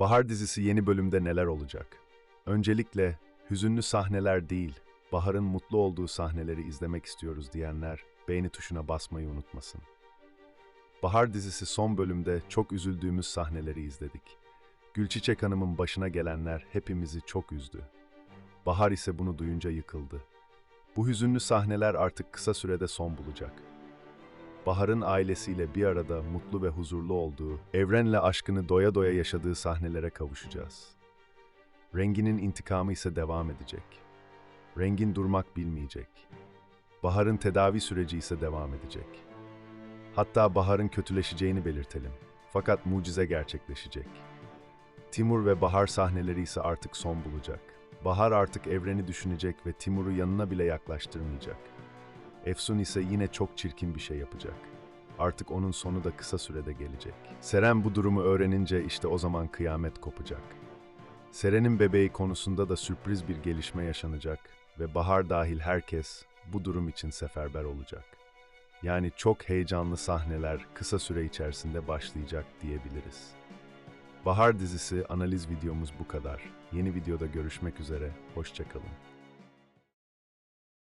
Bahar dizisi yeni bölümde neler olacak? Öncelikle hüzünlü sahneler değil, Bahar'ın mutlu olduğu sahneleri izlemek istiyoruz diyenler beğeni tuşuna basmayı unutmasın. Bahar dizisi son bölümde çok üzüldüğümüz sahneleri izledik. Gülçiçek Hanım'ın başına gelenler hepimizi çok üzdü. Bahar ise bunu duyunca yıkıldı. Bu hüzünlü sahneler artık kısa sürede son bulacak. Bahar'ın ailesiyle bir arada mutlu ve huzurlu olduğu, evrenle aşkını doya doya yaşadığı sahnelere kavuşacağız. Rengin'in intikamı ise devam edecek. Rengin durmak bilmeyecek. Bahar'ın tedavi süreci ise devam edecek. Hatta Bahar'ın kötüleşeceğini belirtelim. Fakat mucize gerçekleşecek. Timur ve Bahar sahneleri ise artık son bulacak. Bahar artık evreni düşünecek ve Timur'u yanına bile yaklaştırmayacak. Efsun ise yine çok çirkin bir şey yapacak. Artık onun sonu da kısa sürede gelecek. Seren bu durumu öğrenince işte o zaman kıyamet kopacak. Seren'in bebeği konusunda da sürpriz bir gelişme yaşanacak ve Bahar dahil herkes bu durum için seferber olacak. Yani çok heyecanlı sahneler kısa süre içerisinde başlayacak diyebiliriz. Bahar dizisi analiz videomuz bu kadar. Yeni videoda görüşmek üzere, hoşçakalın.